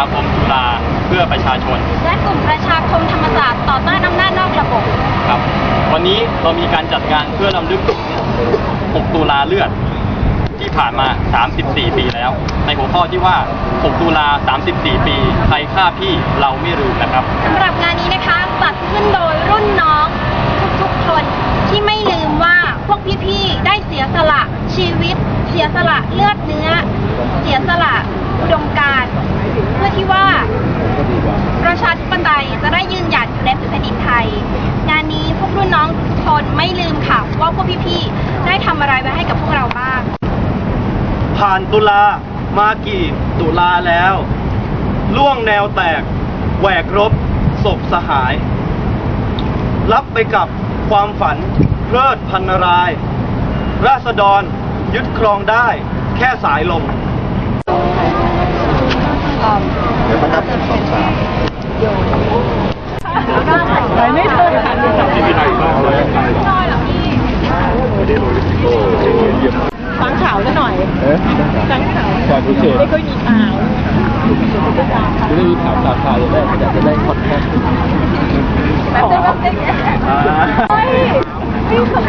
าคมจุฬาเพื่อประชาชน และกลุ่มประชาคมธรรมศาสตร์ต่อต้านอำนาจนอกระบบ ครับวันนี้เรามีการจัดงานเพื่อรำลึก 6 ตุลาเลือด ที่ผ่านมา 34 ปีแล้ว ในหัวข้อที่ว่า 6 ตุลา 34 ปี ใครฆ่าพี่เราไม่ลืมนะครับ สำหรับงานนี้นะคะจัดขึ้นโดยรุ่นน้องทุกๆคนที่ไม่ลืมว่าพวกพี่ๆได้เสียสละชีวิต เสียสละเลือดเนื้อ เสียสละอุดมการณ์ เพื่อที่ว่าประชาธิปไตยจะได้ยืนหยัดอยู่ในแผ่นดินไทย งานนี้พวกรุ่นน้องทุกคนไม่ลืมค่ะว่าพวกพี่ๆได้ทำอะไรไว้ให้กับพวกเราบ้าง ผ่านตุลามากี่ตุลาแล้ว ล่วงแนวแตก แหวกรบศพสหาย รับไปกับความฝันเพลิดพันราย ราษฎรยึดครองได้แค่สายลม ไปไม่เท่ากันฟังข่าวซะหน่อยฟังข่าวข่าวเฉยไม่ค่อยมีข่าวไม่ได้มีข่าวข่าวข่าวอยากได้อยากจะได้คอนแทคแบบเด็กเด็กเฮ้ยนี่คือ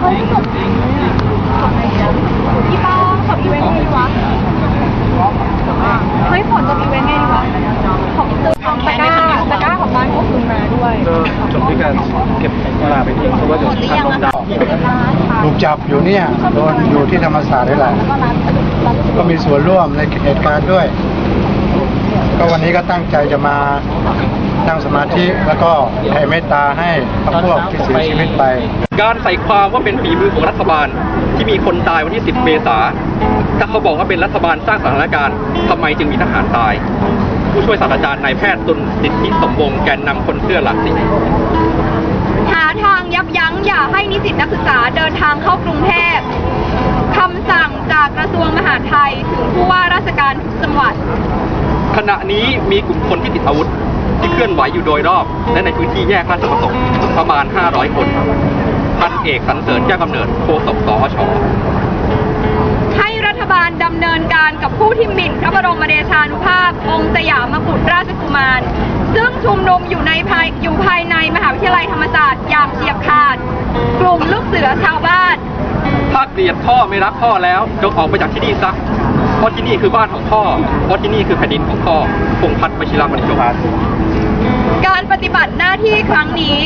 เฮ้ยสดจริงพี่ป้องขับอีเวนต์ไงดีวะเฮ้ยผลกับอีเวนต์ไงดีวะของซื้อของตะกร้าตะกร้าของบ้านก็คืนมาด้วย ก็จบด้วยการเก็บ เวลาไปทิ้งเพราะว่าเดี๋ยวทางลงดาวถูกจับอยู่เนี่ยโดนอยู่ที่ธรรมศาสตร์นี่แหละก็มีส่วนร่วมในเหตุการณ์ด้วย ก็วันนี้ก็ตั้งใจจะมานั่งสมาธิแล้วก็แผ่เมตตาให้กับพวกที่เสียชีวิตไป การใส่ความว่าเป็นฝีมือของรัฐบาลที่มีคนตายวันที่ 10 เมษาถ้าเขาบอกว่าเป็นรัฐบาลสร้างสถานการณ์ทำไมจึงมีทหารตาย ผู้ช่วยศาสตราจารย์นายแพทย์ตุลสิทธิสมวงศ์แกนนำคนเสื้อหลักสี หาทางยับยั้งอย่าให้นิสิตนักศึกษาเดินทางเข้ากรุงเทพคำสั่งจากกระทรวงมหาดไทยถึงผู้ว่าราชการทุกจังหวัด ขณะนี้มีกลุ่มคนที่ติดอาวุธ ที่เคลื่อนไหวอยู่โดยรอบ และในพื้นที่แยกราชประสงค์ประมาณ 500 คนพันเอกสรรเสริญแก้วกำเนิดโฆษกสอชให้รัฐบาลดำเนินการกับผู้ที่หมิ่นพระบรมเด ชานุภาพ องค์สยามกุฎราชกุมาร ซึ่งชุมนุมอยู่ในภายอยู่ภายในมหาวิทยาลัยธรรมศาสตร์อย่างเฉียบขาด กลุ่มลูกเสือชาวบ้าน ถ้าเกลียดพ่อไม่รักพ่อแล้วจงออกไปจากที่นี่ซะเพราะที่นี่คือบ้านของพ่อเพราะที่นี่คือแผ่นดินของพ่อพงษ์พัฒน์วชิรมณิยมก ครั้งนี้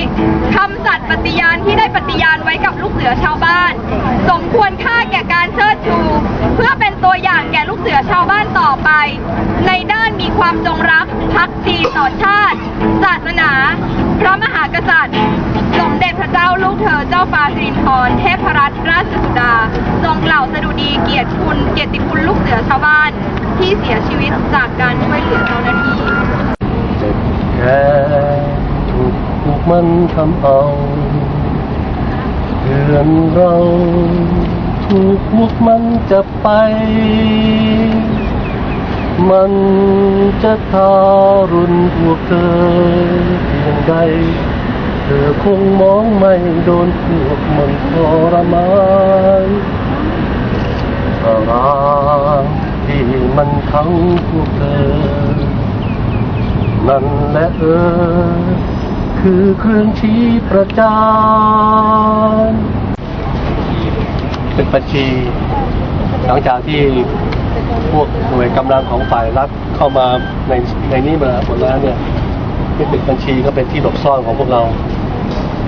คำสัตย์ปฏิญาณที่ได้ปฏิญาณไว้กับลูกเสือชาวบ้าน สมควรค่าแก่การเชิดชู เพื่อเป็นตัวอย่างแก่ลูกเสือชาวบ้านต่อไป ในด้านมีความจงรักภักดีต่อชาติ ศาสนา พระมหากษัตริย์ สมเด็จพระเจ้าลูกเธอเจ้าฟ้าสิรินธรเทพรัตนราชสุดา ทรงกล่าวสดุดีเกียรติคุณเกียรติคุณลูกเสือชาวบ้าน ที่เสียชีวิตจากการช่วยเหลือเจ้าหน้าที่ แค่ถูกถูก มันทำเอาเพื่อนเราถูกพวกมันจะไป มันจะทารุณพวกเธอเพียงใด เธอคงมองไม่โดนพวกมันทรมานตารางที่มันทั้งพวกเธอ นั่นแหละเออ คือเครื่องชี้ประจานเป็นบัญชี หลังจากที่พวกหน่วยกำลังของฝ่ายรัฐเข้ามาในในนี้มาหมดแล้วเนี่ยนี่เป็นบัญชีก็เป็นที่หลบซ่อนของพวกเรา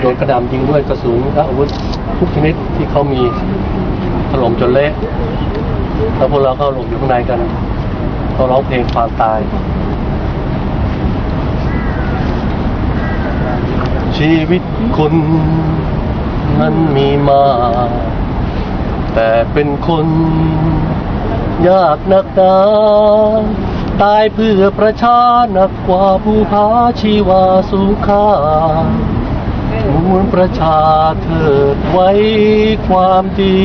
โดนกระหนำยิงด้วยกระสุนและอาวุธทุกชนิดที่เขามีถล่มจนเละแล้วพวกเราเข้าหลบอยู่ข้างในกันเขาร้องเพลงความตาย ชีวิตคนนั้นมีมา แต่เป็นคนยากนักหนาตายเพื่อประชาหนักกว่าผู้พาชีวาสูงค่ามวลประชาเถิดไว้ความดี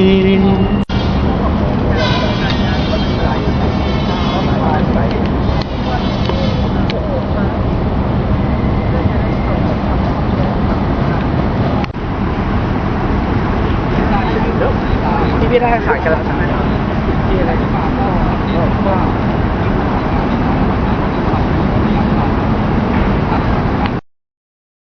ได้ค่ะกำลังทำให้ทำที่อะไรก็ก็